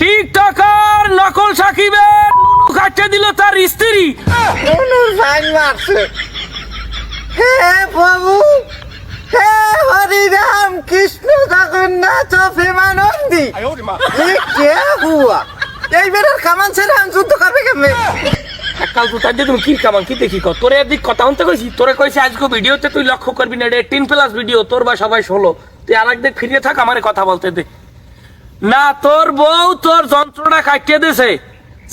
TikToker নকল সাকিবের নুনু কাটতে দিল তার স্ত্রী। অনুর ভাই মারছে। হে প্রভু হে হরিরাম কৃষ্ণ জগন্নাথ প্রেমানন্দী। এ কে হুয়া এই বেটার কামান ছেড়ে আমি যুদ্ধ করবে কেমনে? কাল তো তার তুমি কি কামান কি দেখি কর। তোরে একদিক কথা হতে কইছি তোরে কইছি আজকে ভিডিওতে তুই লক্ষ্য করবি না এটা টেন প্লাস ভিডিও তোর বা সবাই ষোলো। তুই আর একদিক ফিরিয়ে থাক আমারে কথা বলতে দে। না তোর বউ তোর যন্ত্রটা কাটিয়ে দিছে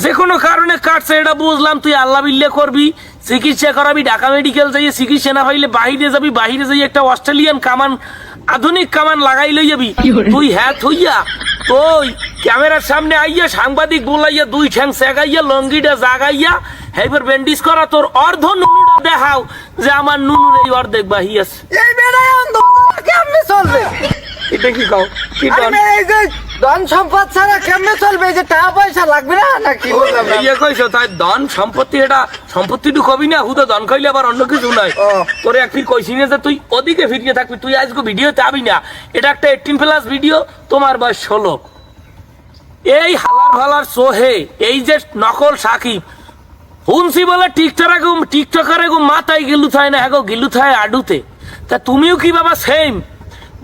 যে কোনো কারণে কাটছে এটা বুঝলাম তুই আল্লাহ বিল্লে করবি। চিকিৎসা করাবি ঢাকা মেডিকেল যাইয়ে চিকিৎসা না হইলে বাহিরে যাবি বাহিরে যাই একটা অস্ট্রেলিয়ান কামান আধুনিক কামান লাগাই লই যাবি। তুই হ্যাঁ থইয়া তুই ক্যামেরার সামনে আইয়া সাংবাদিক বলাইয়া দুই ঠ্যাং সেগাইয়া লঙ্গিটা জাগাইয়া হেবার ব্যান্ডিজ করা তোর অর্ধ নুনুটা দেখাও যে আমার নুনুর এই অর্ধেক বাহিয়াস এই বেটায় অন্ধকার কেমনে চলবে? এটা কি কও? কি কও? আমি এই যে ধন সম্পদ ছাড়া কেমনে চলবে? যে টাকা পয়সা লাগবে না নাকি? ইয়ে কইছো তাই ধন সম্পত্তি এটা সম্পত্তিটু কবি না? হুদা ধন খাইলে আবার অন্য কিছু ও। তোরে একটি কইছি না যে তুই ওদিকে ফিরিয়ে থাকবি তুই আজকে ভিডিওতে আবি না। এটা একটা এইটিন প্লাস ভিডিও তোমার বয়স ষোলো। এই হালার ভালার সোহে এই যে নকল সাকিব হুনসি বলে টিকটকার গো টিকটকারে গো মাথায় গিলু থায় না হ্যাঁ গিলু থায় আডুতে। তা তুমিও কি বাবা সেম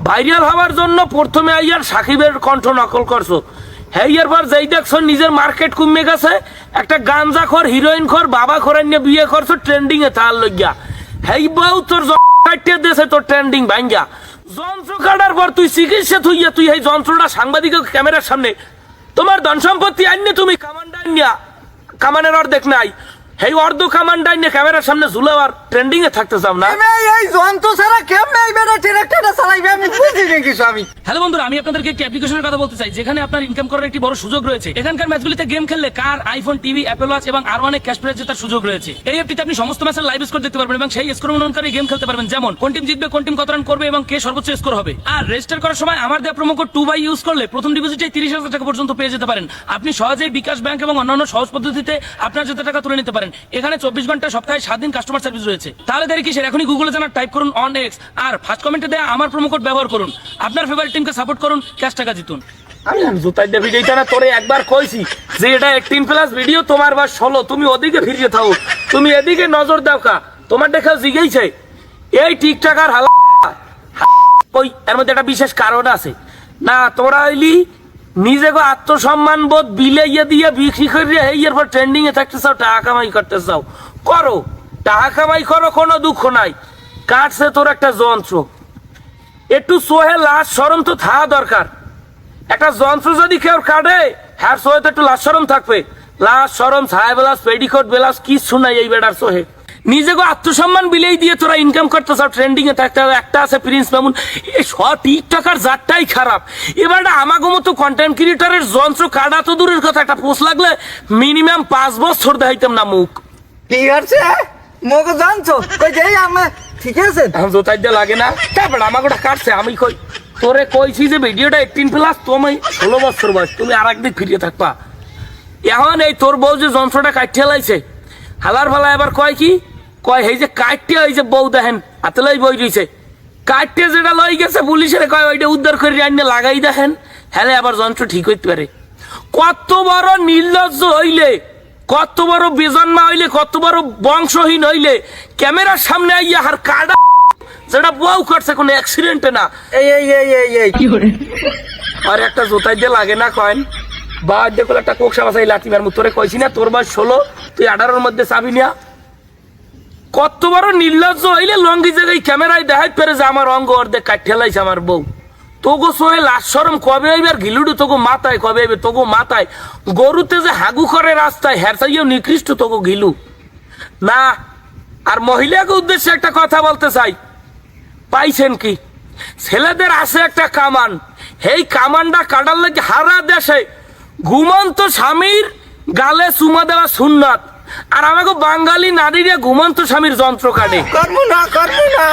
ভাইরাল হওয়ার জন্য প্রথমে আইয়ার সাকিবের কণ্ঠ নকল করছ। হেয়ার পর যেই দেখছ নিজের মার্কেট কমে গেছে, একটা গাঞ্জা খর হিরোইন খর বাবা খরেন নিয়ে বিয়ে করছ ট্রেন্ডিং এ তার লইয়া হেই বউ, তোর কাটিয়ে দিয়েছে তোর ট্রেন্ডিং ভাঙ্গা। যন্ত্র কাটার পর তুই চিকিৎসা থুইয়া তুই এই যন্ত্রটা সাংবাদিক ক্যামেরার সামনে। তোমার ধন সম্পত্তি আইনে তুমি কামান্ডা আইনিয়া কামানের অর্ধেক নাই। এই অর্ধ কামান্ডা আইনে ক্যামেরার সামনে ঝুলাবার ট্রেন্ডিং এ থাকতে চাও না। এই যন্ত্র ছাড়া কেমনে এই বেটা ট্রাক্টরটা হ্যালো বন্ধুরা, আমি আপনাদেরকে একটি অ্যাপ্লিকেশনের কথা বলতে চাই, যেখানে আপনার ইনকাম করার একটি বড় সুযোগ রয়েছে। এখানকার ম্যাচগুলিতে গেম খেললে car iPhone TV Apple watch এবং আরও অনেক ক্যাশ প্রাইজ জেতার সুযোগ রয়েছে। এই অ্যাপটিতে আপনি সমস্ত ম্যাচের লাইভ স্কোর দেখতে পারবেন এবং সেই স্কোর অনুসারে গেম খেলতে পারবেন। যেমন, কোন টিম জিতবে, কোন টিম কত রান করবে এবং কে সর্বোচ্চ স্কোর হবে। আর রেজিস্টার করার সময় আমার দেওয়া promo code two buy use করলে প্রথম ডিপোজিটে তিরিশ হাজার টাকা পর্যন্ত পেয়ে যেতে পারেন। আপনি সহজেই বিকাশ ব্যাংক এবং অন্যান্য সহজ পদ্ধতিতে আপনার যেতে টাকা তুলে নিতে পারেন। এখানে চব্বিশ ঘণ্টা, সপ্তাহে সাত দিন কাস্টমার সার্ভিস রয়েছে। তাহলে দেরি কিসের? এখনই গুগলে জানার টাইপ করুন অন এক্স আর ফার্স্ট কমেন্টে দেওয়া আমার প্রোমো কোড ব্যবহার করুন। আপনার ফেভারিট টিমকে সাপোর্ট করুন ক্যাশ টাকা জিতুন। নিজেকে আত্মসম্মান বোধ বিলাইয়া দিয়ে বিক্রি করে এই এরপর ট্রেন্ডিং এ থাকতে চাও, টাকা কামাই করতে চাও। করো, টাকা কামাই করো, কোনো দুঃখ নাই। কাটছে তোর একটা যন্ত্র। একটু সোহে লাশ সরম তো থাকা দরকার। একটা যন্ত্র যদি কেউ কাটে হ্যাঁ সোহে তো একটু লাশ সরম থাকবে। লাশ সরম ছায়া বেলাস পেডিকোট বেলাস কি শুনাই এই বেটার সোহে। নিজেকে আত্মসম্মান বিলেই দিয়ে তোরা ইনকাম করতে চাও ট্রেন্ডিং এ থাকতে হবে। একটা আছে প্রিন্স মামুন এই সব টিকটকার জাতটাই খারাপ। এবার আমাকে মতো কন্টেন্ট ক্রিয়েটারের যন্ত্র কাটা তো দূরের কথা, একটা পোস্ট লাগলে মিনিমাম পাঁচ বছর দেখাইতাম না মুখ। ঠিক আছে মোক জানছো? কই যে এই আমার ঠিক আছে? এখন জোতাই দিয়ে লাগে না। তারপর আমাকে ওটা কাটছে, আমি কই? তোরে কইছি যে ভিডিওটা এইটিন প্লাস তুমি ষোলো বছর বয়স, তুমি আর একদিক ফিরিয়ে থাকবা। এখন এই তোর বউ যে যন্ত্রটা কাটিয়ে লাইছে, হালার ফালা এবার কয় কি? কয়, এই যে কাটতে ওই যে বউ দেখেন হাতলাই বই রয়েছে কাটতে যেটা লই গেছে পুলিশের, কয়, ওইটা উদ্ধার করে আনিয়ে লাগাই দেখেন হ্যালে আবার যন্ত্র ঠিক হইতে পারে। কত বড় নির্লজ্জ হইলে কত বড় বেজন্মা হইলে কত বড় বংশহীন হইলে ক্যামেরার সামনে আইয়া আর কাটা যেটা বউ করছে কোনো অ্যাক্সিডেন্টে না। এই এই এই এই এই। কি করে? আর একটা জোতাই দিয়ে লাগে না কয়েন? বা দেখো একটা কোকসা বাসাই লাঠি মার তোরে কইছি না তোর বয়স ষোলো তুই আঠারোর মধ্যে চাবি না কত বড় নির্লজ্জ হইলে লঙ্গি জায়গায় ক্যামেরায় দেখাই পেরে যে আমার অঙ্গ অর্ধেক কাটিয়ে লাইছে আমার বউ। তোগো সোহে লাশ সরম কবে আইবে আর গিলুডু তোগো মাথায় কবে আইবে? তোগো মাথায়। গরুতে যে হাগু করে রাস্তায় হ্যারসাইও নিকৃষ্ট তোগো গিলু। না, আর মহিলাকে উদ্দেশ্যে একটা কথা বলতে চাই। পাইছেন কি? ছেলেদের আছে একটা কামান। এই কামানটা কাটার লাগে হারা দেশে ঘুমন্ত স্বামীর গালে চুমা দেওয়া সুন্নাত। আর আমাকে বাঙালি নারীরা ঘুমন্ত স্বামীর যন্ত্র কাটে। করব না করব না।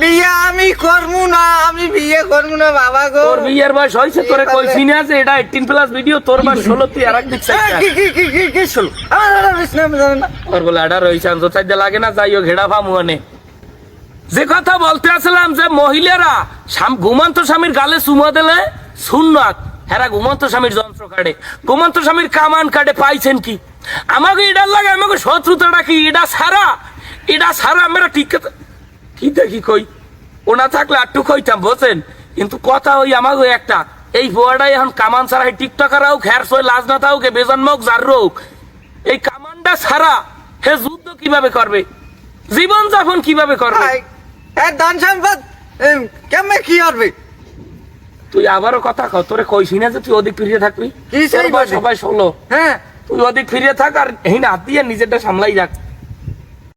বিয়ে আমি করব না আমি বিয়ে করব না বাবা গো। তোর বিয়ের বয়স হয়েছে তোরে কইছি না যে এটা এইটিন প্লাস ভিডিও তোর বয়স ষোলো তুই আর এক দিক কি কি কি কি কি শুনো। আমার আর বিষ্ণু জানে না। তোর বলে এটা রয়েছে আমি দিয়ে লাগে না যাইও ঘেড়া ফামু আনে যে কথা বলতে আসলাম যে মহিলারা ঘুমন্ত স্বামীর গালে চুমা দিলে সুন্নাত হেরা ঘুমন্ত স্বামীর যন্ত্র কাটে। ঘুমন্ত স্বামীর কামান কাটে পাইছেন কি? আমাকে এটার লাগে আমাকে শত্রুতাটা কি? এটা সারা এটা সারা আমরা ঠিক কি দেখি কই? ওনা থাকলে আটটু কইতাম বোঝেন? কিন্তু কথা ওই আমাকে একটা। এই ভুয়াটাই এখন কামান ছাড়া টিকটকার হোক হ্যার সই লাজ না থাকুক এ বেজন্ম হোক যার হোক এই কামানটা ছাড়া হে যুদ্ধ কীভাবে করবে? জীবন যাপন কীভাবে করবে? ধন সম্পদ কেমনে কি করবে? তুই আবারও কথা কও তোরে কইছি না যে তুই ওদিক ফিরিয়ে থাকবি? সবাই ষোলো হ্যাঁ। তুই ওদিক ফিরে থাক আর এই না হাত নিজেরটা সামলাই রাখ